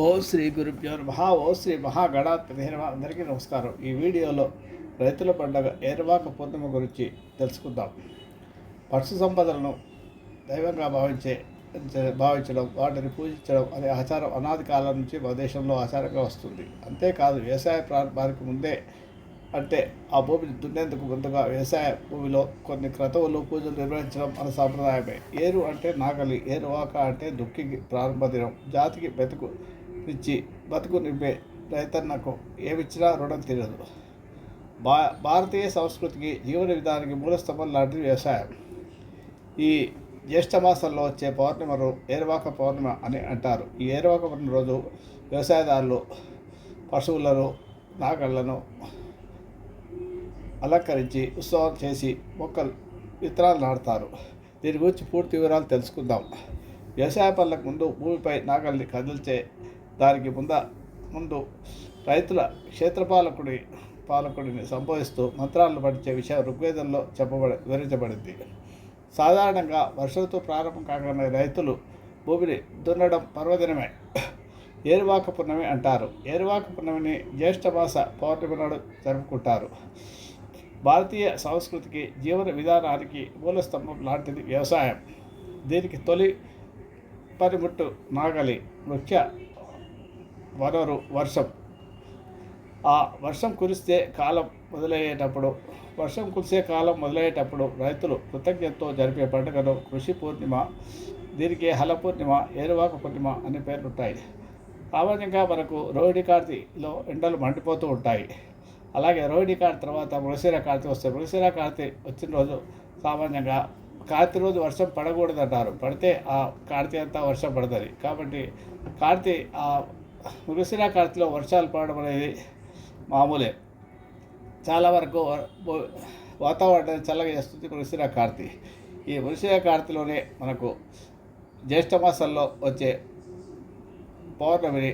ఓ శ్రీ గురుభ్యో మహా ఓ శ్రీ మహాగణాధిపతి అందరికీ నమస్కారం. ఈ వీడియోలో రైతుల పండగ ఏర్వాక పూర్ణిమ గురించి తెలుసుకుందాం. పశు సంపదలను దైవంగా భావించే భావించడం వాటిని పూజించడం అనే ఆచారం అనాది కాలం నుంచి మన దేశంలో ఆచారంగా వస్తుంది. అంతేకాదు వ్యవసాయ ప్రారంభానికి ముందే అంటే ఆ భూమిని దున్నేందుకు ముందుగా వ్యవసాయ భూమిలో కొన్ని క్రతువులు పూజలు నిర్వహించడం మన సాంప్రదాయమే. ఏరు అంటే నాగలి ఏరువాక అంటే దుక్కి ప్రారంభ దినం. జాతికి బతుకు ఇచ్చి బతుకు నింపే రైతన్నకు ఏమిచ్చినా రుణం తీరదు. భా భారతీయ సంస్కృతికి జీవన విధానానికి మూలస్తంభం లాంటిది వ్యవసాయం. ఈ జ్యేష్ఠ మాసంలో వచ్చే పౌర్ణిమను ఏరువాక పౌర్ణిమ అని అంటారు. ఈ ఏరువాక పౌర్ణిమ రోజు వ్యవసాయదారులు పశువులను నాగళ్ళను అలంకరించి ఉత్సవం చేసి మొక్కలు విత్తనాలు నాటుతారు. దీని గురించి పూర్తి వివరాలు తెలుసుకుందాం. వ్యవసాయ పనులకు ముందు భూమిపై నాగల్ని కదిల్చే దానికి ముంద ముందు రైతుల క్షేత్రపాలకుడి పాలకుడిని సంబోధిస్తూ మంత్రాలను పడిచే విషయం ఋగ్వేదంలో చెప్పబడి వివరించబడింది. సాధారణంగా వర్షంతో ప్రారంభం కాగానే రైతులు భూమిని దున్నడం పర్వదినమే. ఏరువాక పున్నమి అంటారు. ఏరువాక పున్నమిని జ్యేష్ఠమాస పౌర్ణమి నాడు జరుపుకుంటారు. భారతీయ సంస్కృతికి జీవన విధానానికి మూలస్తంభం లాంటిది వ్యవసాయం. దీనికి తొలి పనిముట్టు నాగలి ముఖ్య వనరు వర్షం. ఆ వర్షం కురిస్తే కాలం మొదలయ్యేటప్పుడు వర్షం కురిసే కాలం మొదలయ్యేటప్పుడు రైతులు కృతజ్ఞతతో జరిపే పండుగను కృషి పూర్ణిమ దీనికి హల పూర్ణిమ ఏరువాక పూర్ణిమ అనే పేర్లుంటాయి. సామాన్యంగా మనకు రోహిణి కార్తీలో ఎండలు మండిపోతూ ఉంటాయి. అలాగే రోహిణి కార్తి తర్వాత మృగశిర కార్తీ వస్తే మృగశిర కార్తీ వచ్చిన రోజు సామాన్యంగా కార్తీ రోజు వర్షం పడకూడదంటారు పడితే ఆ కార్తీ అంతా వర్షం పడుతుంది కాబట్టి కార్తీ ఆ మృగశిర కార్తీలో వర్షాలు పడడం అనేది మామూలే. చాలా వరకు వాతావరణం చల్లగా చేస్తుంది మృగశిర కార్తీ ఈ మృగశిర కార్తీలోనే మనకు జ్యేష్ఠమాసంలో వచ్చే పౌర్ణమిని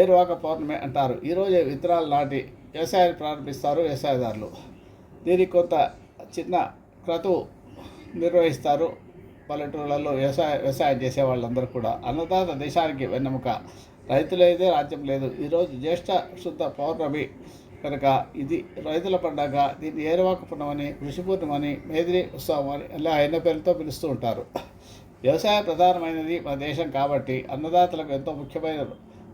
ఏరువాక పౌర్ణమి అంటారు. ఈరోజు విత్తనాలు నాటి వ్యవసాయాన్ని ప్రారంభిస్తారు వ్యవసాయదారులు. దీనికి కొంత చిన్న క్రతువు నిర్వహిస్తారు పల్లెటూళ్ళల్లో వ్యవసాయ వ్యవసాయం చేసే వాళ్ళందరూ కూడా. అన్నదాత దేశానికి వెన్నెముక. రైతులైతే రాజ్యం లేదు. ఈరోజు జ్యేష్ఠ శుద్ధ పౌర్ణమి. కనుక ఇది రైతుల పండగ. దీన్ని ఏరవాక పుణ్యమని కృషి పూర్ణమని మేదిరి ఉత్సవం అని ఇలా ఎన్నో పేర్లతో పిలుస్తూ ఉంటారు. వ్యవసాయ ప్రధానమైనది మన దేశం కాబట్టి అన్నదాతలకు ఎంతో ముఖ్యమైన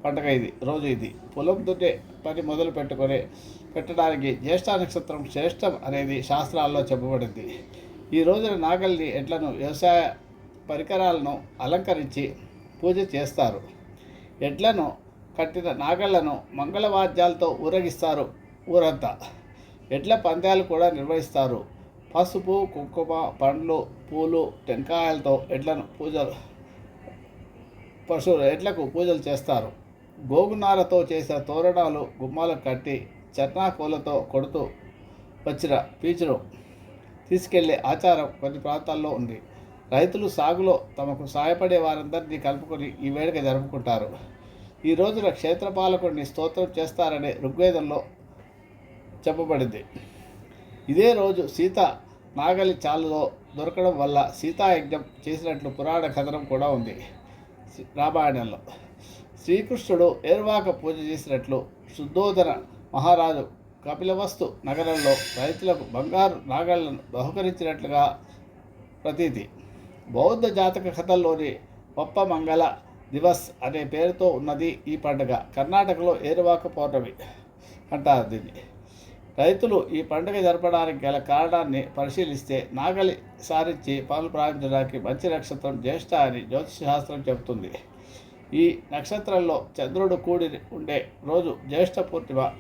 పండగ ఇది రోజు ఇది. పొలం దున్నే పని మొదలు పెట్టుకొని పెట్టడానికి జ్యేష్ఠ నక్షత్రం శ్రేష్టం అనేది శాస్త్రాల్లో చెప్పబడింది. ఈ రోజున నాగల్ని ఎడ్లను వ్యవసాయ పరికరాలను అలంకరించి పూజ చేస్తారు. ఎడ్లను కట్టిన నాగళ్ళను మంగళవాద్యాలతో ఊరగిస్తారు ఊరంతా. ఎడ్ల పందాలు కూడా నిర్వహిస్తారు. పసుపు కుంకుమ పండ్లు పూలు టెంకాయలతో ఎడ్లను పూజలు పశువులు ఎడ్లకు పూజలు చేస్తారు. గోగునారతో చేసిన తోరణాలు గుమ్మాలకు కట్టి చట్నాకూలతో కొడుతూ వచ్చిన పీచును తీసుకెళ్ళే ఆచారం కొన్ని ప్రాంతాల్లో ఉంది. రైతులు సాగులో తమకు సాయపడే వారందరినీ కలుపుకొని ఈ వేడుక జరుపుకుంటారు. ఈ రోజున క్షేత్రపాలకుడిని స్తోత్రం చేస్తారనే ఋగ్వేదంలో చెప్పబడింది. ఇదే రోజు సీత నాగలి చాలులో దొరకడం వల్ల సీతాయజ్ఞం చేసినట్లు పురాణ కథనం కూడా ఉంది. రామాయణంలో. శ్రీకృష్ణుడు ఏర్వాక పూజ చేసినట్లు శుద్ధోదన మహారాజు కపిలవస్తు నగరంలో రైతులకు బంగారు నాగళ్ళను బహుకరించినట్లుగా ప్రతీతి. బౌద్ధ జాతక కథల్లోని గొప్ప మంగళ దివస్ అనే పేరుతో ఉన్నది ఈ పండుగ. కర్ణాటకలో ఏరువాక పౌర్ణమి అంటారు దీన్ని. రైతులు ఈ పండుగ జరపడానికి గల కారణాన్ని పరిశీలిస్తే నాగలి సారించి పనులు ప్రారంభించడానికి మంచి నక్షత్రం జ్యేష్ఠ అని జ్యోతిష శాస్త్రం చెబుతుంది. ఈ నక్షత్రంలో చంద్రుడు కూడి ఉండే రోజు జ్యేష్ఠ పూర్ణిమ.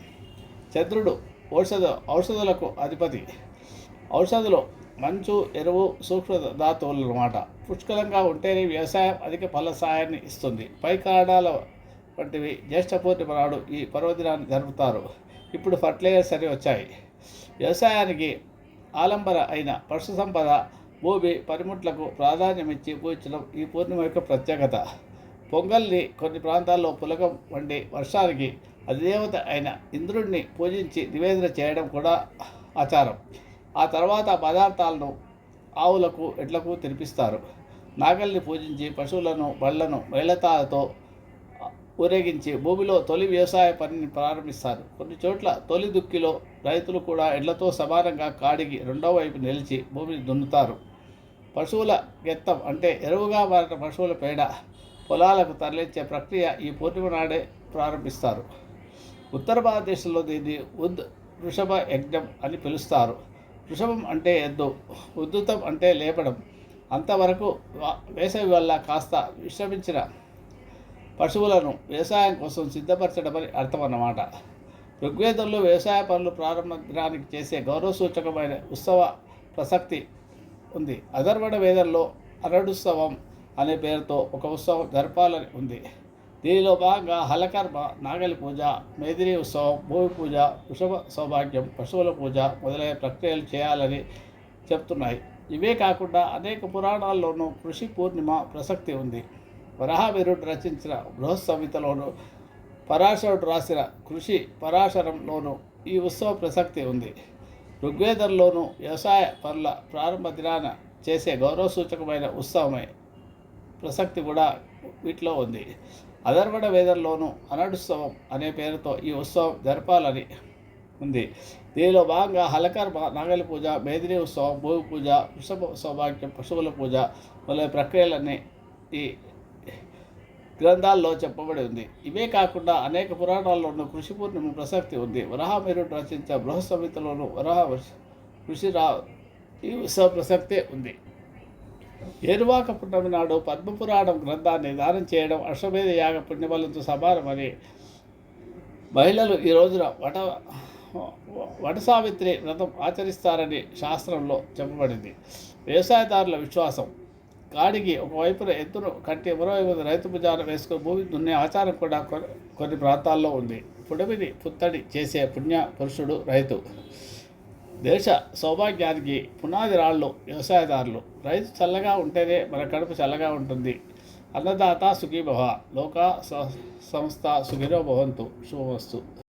చంద్రుడు ఔషధ ఔషధులకు అధిపతి. ఔషధులు మంచు ఎరువు సూక్ష్మ ధాతువులు అన్నమాట పుష్కలంగా ఉంటేనే వ్యవసాయం అధిక ఫలసాయాన్ని ఇస్తుంది. పై కారణాల వంటివి జ్యేష్ఠ పూర్ణిమ నాడు ఈ పర్వదినాన్ని జరుపుతారు. ఇప్పుడు ఫర్టిలైజర్స్ అని వచ్చాయి. వ్యవసాయానికి ఆలంబర అయిన పశు సంపద భూమి పనిముట్లకు ప్రాధాన్యమిచ్చి పూజించడం ఈ పూర్ణిమ యొక్క ప్రత్యేకత. పొంగల్ని కొన్ని ప్రాంతాల్లో పులకం వండి వర్షానికి అధిదేవత అయిన ఇంద్రుడిని పూజించి నివేదన చేయడం కూడా ఆచారం. ఆ తర్వాత ఆ పదార్థాలను ఆవులకు ఎడ్లకు తినిపిస్తారు. నాగల్ని పూజించి పశువులను బళ్ళను మేళతాలతో ఊరేగించి భూమిలో తొలి వ్యవసాయ పనిని ప్రారంభిస్తారు. కొన్ని చోట్ల తొలి దుక్కిలో రైతులు కూడా ఎడ్లతో సమానంగా కాడికి రెండో వైపు నిలిచి భూమిని దున్నుతారు. పశువుల గెత్తం అంటే ఎరువుగా మారిన పశువుల పేడ పొలాలకు తరలించే ప్రక్రియ ఈ పూర్ణిమ నాడే ప్రారంభిస్తారు. ఉత్తర భారతదేశంలో దీన్ని ఉద్ వృషభ యజ్ఞం అని పిలుస్తారు. వృషభం అంటే ఎద్దు ఉద్ధృతం అంటే లేపడం. అంతవరకు వేసవి వల్ల కాస్త విశ్రమించిన పశువులను వ్యవసాయం కోసం సిద్ధపరచడమని అర్థం అన్నమాట ఋగ్వేదంలో వ్యవసాయ పనులు ప్రారంభించడానికి చేసే గౌరవ సూచకమైన ఉత్సవ ప్రసక్తి ఉంది. అధర్వణ వేదంలో అనడుత్సవం అనే పేరుతో ఒక ఉత్సవం జరపాలని ఉంది. దీనిలో భాగంగా హలకర్మ నాగలి పూజ మేదిరి ఉత్సవం భూమి పూజ వృషభ సౌభాగ్యం పశువుల పూజ మొదలైన ప్రక్రియలు చేయాలని చెప్తున్నాయి. ఇవే కాకుండా అనేక పురాణాల్లోనూ కృషి పూర్ణిమ ప్రసక్తి ఉంది. వరాహవీరుడు రచించిన బృహత్ సంహితలోను పరాశరుడు రాసిన కృషి పరాశరంలోనూ ఈ ఉత్సవ ప్రసక్తి ఉంది. ఋగ్వేదంలోనూ వ్యవసాయ పనుల ప్రారంభ దినాన చేసే గౌరవ సూచకమైన ఉత్సవమే ప్రసక్తి కూడా వీటిలో ఉంది. అధర్వణ వేదంలోనూ అనడుత్సవం అనే పేరుతో ఈ ఉత్సవం జరపాలని ఉంది. దీనిలో భాగంగా హలకర్మ నాగలి పూజ మేదిని ఉత్సవం భూమి పూజ వృషభ సౌభాగ్యం పశువుల పూజ మొదలైన ప్రక్రియలన్నీ ఈ గ్రంథాల్లో చెప్పబడి ఉంది. ఇవే కాకుండా అనేక పురాణాల్లోనూ కృషి పూర్ణిమ ప్రసక్తి ఉంది. వరాహమీరుడు రచించిన బృహత్ సంహితలోనూ వరాహ కృషి రా ఈ ఉత్సవ ప్రసక్తే ఉంది. ఏరువాక పున్నమి నాడు పద్మపురాణం గ్రంథాన్ని దానం చేయడం అశ్వమేధ యాగ పుణ్యబలంతో సమానమని మహిళలు ఈ రోజున వట వట సావిత్రి వ్రతం ఆచరిస్తారని శాస్త్రంలో చెప్పబడింది. వ్యవసాయదారుల విశ్వాసం. కాడికి ఒకవైపున ఎత్తును కట్టి మరోవైపు రైతు భుజాన వేసుకుని భూమి దున్నే ఆచారం కూడా కొన్ని ప్రాంతాల్లో ఉంది. పుడమిని పుత్తడి చేసే పుణ్య పురుషుడు రైతు. దేశ సౌభాగ్యానికి పునాది రాళ్ళు వ్యవసాయదారులు. రైతు చల్లగా ఉంటేనే మన కడుపు చల్లగా ఉంటుంది. అన్నదాత సుఖీభవ. లోక సంస్థ సుఖినో భవంతు. శుభమస్తు.